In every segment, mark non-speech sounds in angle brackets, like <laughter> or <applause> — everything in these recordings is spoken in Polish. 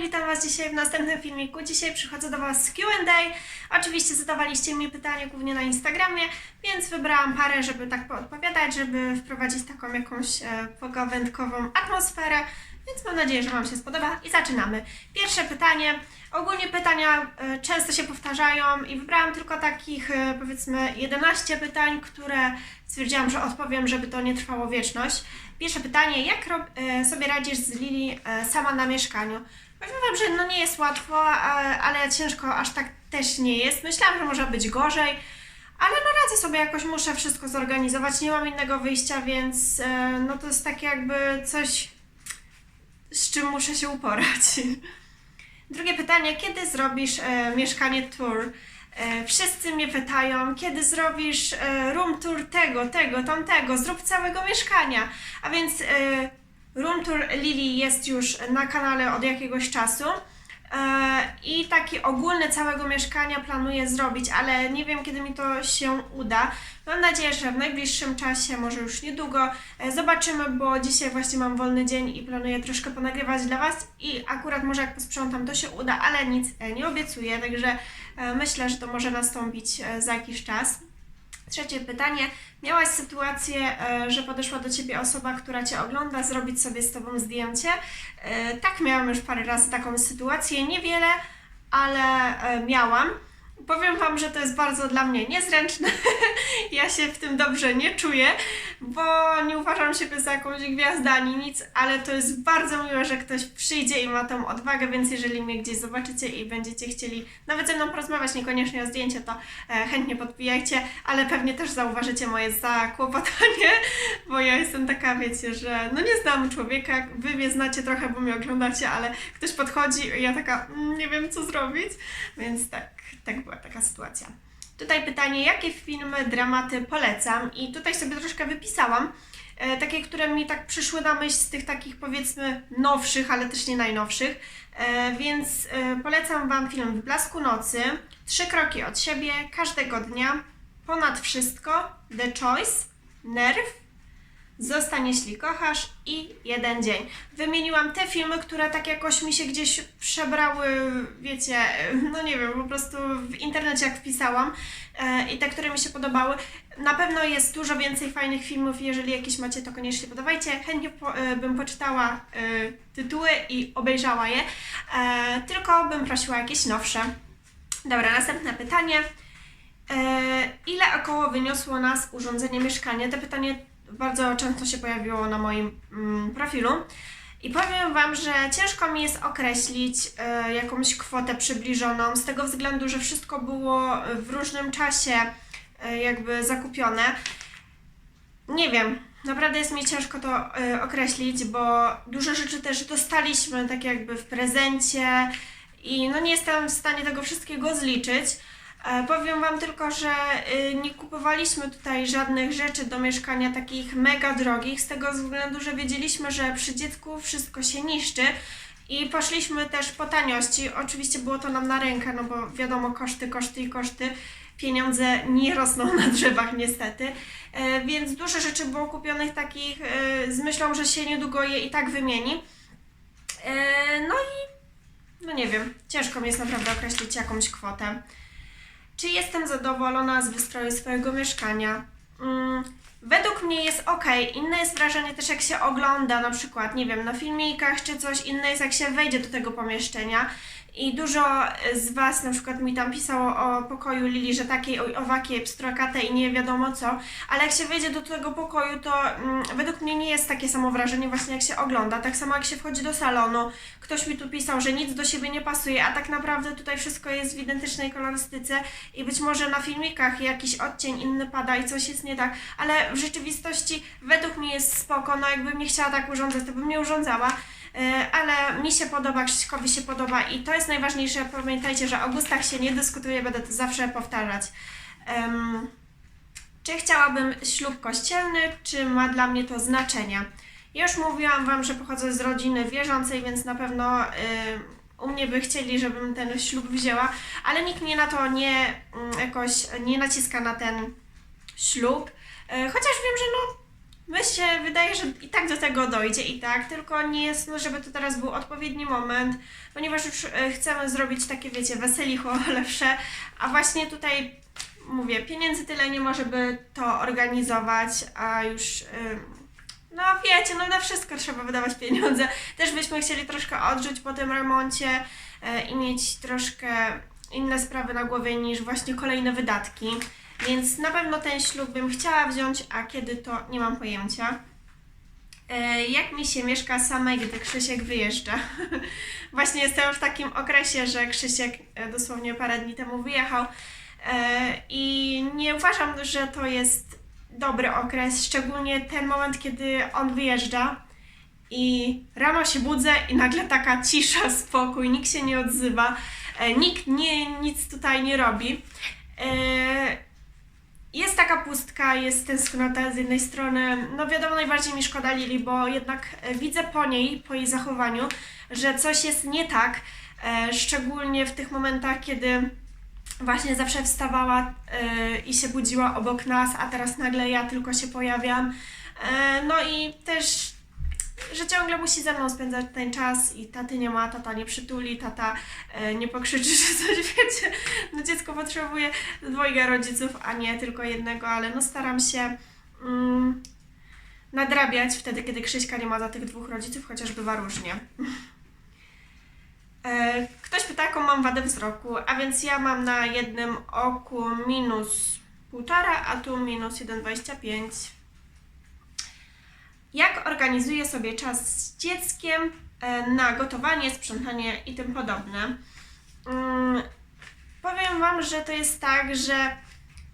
witam Was dzisiaj w następnym filmiku. Dzisiaj przychodzę do Was z Q&A. Oczywiście zadawaliście mi pytania głównie na Instagramie, więc wybrałam parę, żeby tak poodpowiadać, żeby wprowadzić taką jakąś e, pogawędkową atmosferę. Więc mam nadzieję, że Wam się spodoba i zaczynamy. Pierwsze pytanie. Ogólnie pytania e, często się powtarzają i wybrałam tylko takich e, powiedzmy 11 pytań, które stwierdziłam, że odpowiem, żeby to nie trwało wieczność. Pierwsze pytanie, jak e, sobie radzisz z Lili e, sama na mieszkaniu? Powiem że no nie jest łatwo, ale ciężko aż tak też nie jest. Myślałam, że może być gorzej, ale no radzę sobie jakoś, muszę wszystko zorganizować, nie mam innego wyjścia, więc e, no to jest takie jakby coś, z czym muszę się uporać. <laughs> Drugie pytanie, kiedy zrobisz e, mieszkanie tour? E, wszyscy mnie pytają, kiedy zrobisz e, room tour tego, tego, tamtego, zrób całego mieszkania. A więc e, room tour Lili jest już na kanale od jakiegoś czasu. E, I taki ogólny całego mieszkania planuję zrobić, ale nie wiem kiedy mi to się uda. Mam nadzieję, że w najbliższym czasie, może już niedługo, e, zobaczymy, bo dzisiaj właśnie mam wolny dzień i planuję troszkę ponagrywać dla Was i akurat może jak posprzątam to się uda, ale nic e, nie obiecuję, także myślę, że to może nastąpić za jakiś czas. Trzecie pytanie. Miałaś sytuację, e, że podeszła do ciebie osoba, która cię ogląda, zrobić sobie z tobą zdjęcie? E, Tak, miałam już parę razy taką sytuację, niewiele, ale e, miałam. Powiem Wam, że to jest bardzo dla mnie niezręczne. <laughs> ja się w tym dobrze nie czuję, bo nie uważam siebie za jakąś gwiazdę ani nic, ale to jest bardzo miłe, że ktoś przyjdzie i ma tą odwagę, więc jeżeli mnie gdzieś zobaczycie i będziecie chcieli nawet ze mną porozmawiać, niekoniecznie o zdjęcie, to e, chętnie podpijajcie, ale pewnie też zauważycie moje zakłopotanie, <laughs> bo ja jestem taka, wiecie, że no nie znam człowieka, wy mnie znacie trochę, bo mnie oglądacie, ale ktoś podchodzi i ja taka, mm, nie wiem co zrobić, więc tak, tak była taka sytuacja. Tutaj pytanie, jakie filmy, dramaty polecam? I tutaj sobie troszkę wypisałam. E, takie, które mi tak przyszły na myśl z tych takich powiedzmy nowszych, ale też nie najnowszych. E, więc e, polecam Wam film W blasku nocy, Trzy kroki od siebie, każdego dnia, Ponad wszystko, The Choice, Nerw, Zostań jeśli kochasz i jeden dzień. Wymieniłam te filmy, które tak jakoś mi się gdzieś przebrały, wiecie, no nie wiem, po prostu w internecie jak wpisałam e, i te, które mi się podobały. Na pewno jest dużo więcej fajnych filmów, jeżeli jakieś macie, to koniecznie podawajcie. Chętnie po, e, bym poczytała e, tytuły i obejrzała je, tylko bym prosiła jakieś nowsze. Dobra, następne pytanie. Ile około wyniosło nas urządzenie mieszkania? To pytanie bardzo często się pojawiło na moim mm, profilu. I powiem Wam, że ciężko mi jest określić e, jakąś kwotę przybliżoną, z tego względu, że wszystko było w różnym czasie e, jakby zakupione. Nie wiem, naprawdę jest mi ciężko to e, określić, bo dużo rzeczy też dostaliśmy tak jakby w prezencie i no nie jestem w stanie tego wszystkiego zliczyć. E, Powiem Wam tylko, że y, nie kupowaliśmy tutaj żadnych rzeczy do mieszkania takich mega drogich, z tego względu, że wiedzieliśmy, że przy dziecku wszystko się niszczy i poszliśmy też po taniości. Oczywiście było to nam na rękę, no bo wiadomo, koszty, koszty i koszty. Pieniądze nie rosną na drzewach niestety, E, więc dużo rzeczy było kupionych takich e, z myślą, że się niedługo je i tak wymieni. No i no nie wiem, ciężko mi jest naprawdę określić jakąś kwotę. Czy jestem zadowolona z wystroju swojego mieszkania? Według mnie jest ok. Inne jest wrażenie też jak się ogląda, na przykład, nie wiem, na filmikach czy coś. Inne jest jak się wejdzie do tego pomieszczenia. I dużo z Was na przykład mi tam pisało o pokoju Lili, że takiej o- owakie, pstrokate i nie wiadomo co, ale jak się wejdzie do tego pokoju, to mm, według mnie nie jest takie samo wrażenie właśnie jak się ogląda. Tak samo jak się wchodzi do salonu, ktoś mi tu pisał, że nic do siebie nie pasuje, a tak naprawdę tutaj wszystko jest w identycznej kolorystyce i być może na filmikach jakiś odcień inny pada i coś jest nie tak, ale w rzeczywistości według mnie jest spoko, no jakbym nie chciała tak urządzać, to bym nie urządzała. E, Ale mi się podoba, Krzyśkowi się podoba i to jest najważniejsze. Pamiętajcie, że o gustach się nie dyskutuje, będę to zawsze powtarzać. Em, czy chciałabym ślub kościelny, czy ma dla mnie to znaczenie? Już mówiłam Wam, że pochodzę z rodziny wierzącej, więc na pewno y, u mnie by chcieli, żebym ten ślub wzięła, ale nikt mnie na to nie mm, jakoś nie naciska na ten ślub. Y, chociaż wiem, że no My się wydaje, że i tak do tego dojdzie i tak, tylko nie jest, no, żeby to teraz był odpowiedni moment, ponieważ już e, chcemy zrobić takie, wiecie, weselicho <laughs> lepsze, a właśnie tutaj mówię, pieniędzy tyle nie ma, żeby to organizować, a już ym, no wiecie, no na wszystko trzeba wydawać pieniądze. Też byśmy chcieli troszkę odrzuć po tym remoncie e, i mieć troszkę inne sprawy na głowie niż właśnie kolejne wydatki. Więc na pewno ten ślub bym chciała wziąć, a kiedy to nie mam pojęcia. E, Jak mi się mieszka samej, gdy Krzysiek wyjeżdża? <laughs> Właśnie jestem w takim okresie, że Krzysiek e, dosłownie parę dni temu wyjechał e, i nie uważam, że to jest dobry okres, szczególnie ten moment, kiedy on wyjeżdża i rano się budzę i nagle taka cisza, spokój, nikt się nie odzywa, nikt nie, nic tutaj nie robi. Pustka, jest tęsknota z jednej strony. No wiadomo, najbardziej mi szkoda Lili, bo jednak e, widzę po niej, po jej zachowaniu, że coś jest nie tak, e, szczególnie w tych momentach, kiedy właśnie zawsze wstawała e, i się budziła obok nas, a teraz nagle ja tylko się pojawiam. No i też, że ciągle musi ze mną spędzać ten czas i taty nie ma, tata nie przytuli, tata e, nie pokrzyczy, <laughs> że coś wiecie. No dziecko potrzebuje dwojga rodziców, a nie tylko jednego, ale no staram się mm, nadrabiać wtedy, kiedy Krzyśka nie ma za tych dwóch rodziców, chociaż bywa różnie. E, Ktoś pyta, jaką mam wadę wzroku, a więc ja mam na jednym oku minus 1,5, a tu minus 1,25. Jak organizuję sobie czas z dzieckiem e, na gotowanie, sprzątanie i tym podobne? Mm, Powiem Wam, że to jest tak, że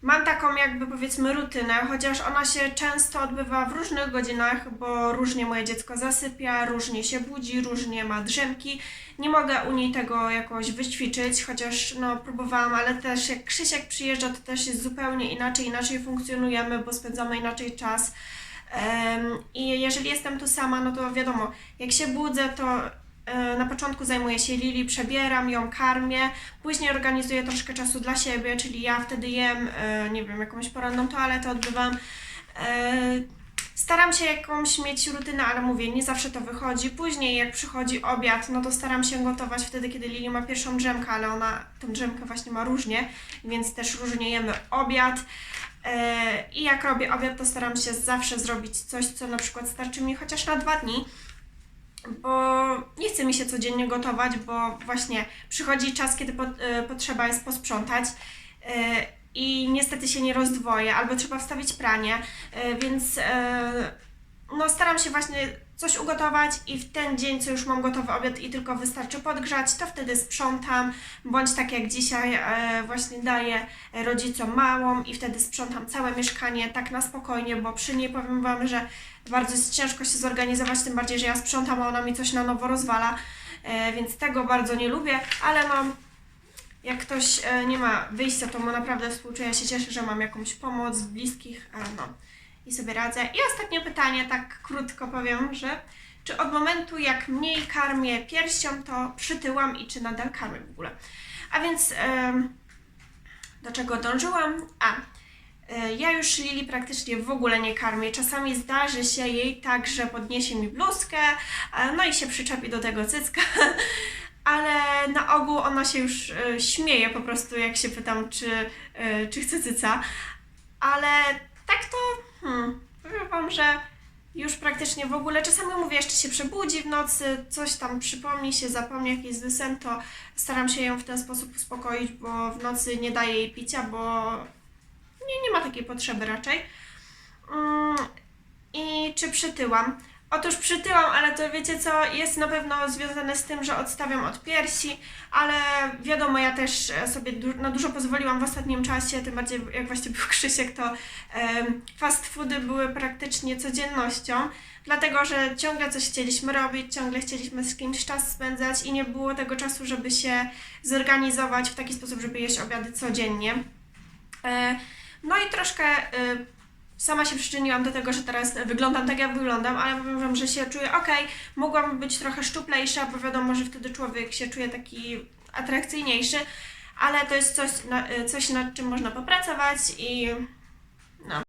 mam taką jakby powiedzmy rutynę, chociaż ona się często odbywa w różnych godzinach, bo różnie moje dziecko zasypia, różnie się budzi, różnie ma drzemki. Nie mogę u niej tego jakoś wyćwiczyć, chociaż no próbowałam, ale też jak Krzysiek przyjeżdża, to też jest zupełnie inaczej, inaczej funkcjonujemy, bo spędzamy inaczej czas. I jeżeli jestem tu sama, no to wiadomo, jak się budzę, to e, na początku zajmuję się Lili, przebieram ją, karmię, później organizuję troszkę czasu dla siebie, czyli ja wtedy jem, e, nie wiem, jakąś poranną toaletę odbywam. Staram się jakąś mieć rutynę, ale mówię, nie zawsze to wychodzi. Później jak przychodzi obiad, no to staram się gotować wtedy, kiedy Lili ma pierwszą drzemkę, ale ona tę drzemkę właśnie ma różnie, więc też różnie jemy obiad. E, I jak robię obiad, to staram się zawsze zrobić coś, co na przykład starczy mi chociaż na dwa dni, bo nie chce mi się codziennie gotować, bo właśnie przychodzi czas, kiedy e, potrzeba jest posprzątać e, i niestety się nie rozdwoję, albo trzeba wstawić pranie, e, więc e, no staram się właśnie coś ugotować i w ten dzień, co już mam gotowy obiad i tylko wystarczy podgrzać, to wtedy sprzątam, bądź tak jak dzisiaj e, właśnie daję rodzicom małą i wtedy sprzątam całe mieszkanie tak na spokojnie, bo przy niej powiem Wam, że bardzo jest ciężko się zorganizować, tym bardziej, że ja sprzątam, a ona mi coś na nowo rozwala, więc tego bardzo nie lubię, ale no jak ktoś e, nie ma wyjścia, to mu naprawdę współczuję, ja się cieszę, że mam jakąś pomoc bliskich, e, no i sobie radzę. I ostatnie pytanie, tak krótko powiem, że czy od momentu jak mniej karmię piersią, to przytyłam i czy nadal karmię w ogóle? A więc do czego dążyłam? A, e, ja już Lili praktycznie w ogóle nie karmię. Czasami zdarzy się jej tak, że podniesie mi bluzkę, no i się przyczepi do tego cycka. <laughs> Ale na ogół ona się już e, śmieje po prostu, jak się pytam, czy, e, czy chce cyca. Ale tak to, hmm, powiem Wam, że już praktycznie w ogóle, czasami mówię, jeszcze się przebudzi w nocy, coś tam przypomni się, zapomni jakiś sen, to staram się ją w ten sposób uspokoić, bo w nocy nie daję jej picia, bo nie, nie ma takiej potrzeby raczej. Mm, I czy przytyłam? Otóż przytyłam, ale to wiecie co, jest na pewno związane z tym, że odstawiam od piersi, ale wiadomo, ja też e, sobie du- na dużo pozwoliłam w ostatnim czasie, tym bardziej jak właśnie <laughs> był Krzysiek, to em, fast foody były praktycznie codziennością, dlatego że ciągle coś chcieliśmy robić, ciągle chcieliśmy z kimś czas spędzać i nie było tego czasu, żeby się zorganizować w taki sposób, żeby jeść obiady codziennie. E, No i troszkę e, sama się przyczyniłam do tego, że teraz wyglądam tak, jak wyglądam, ale powiem Wam, że się czuję ok, mogłam być trochę szczuplejsza, bo wiadomo, że wtedy człowiek się czuje taki atrakcyjniejszy, ale to jest coś, na, coś nad czym można popracować i no.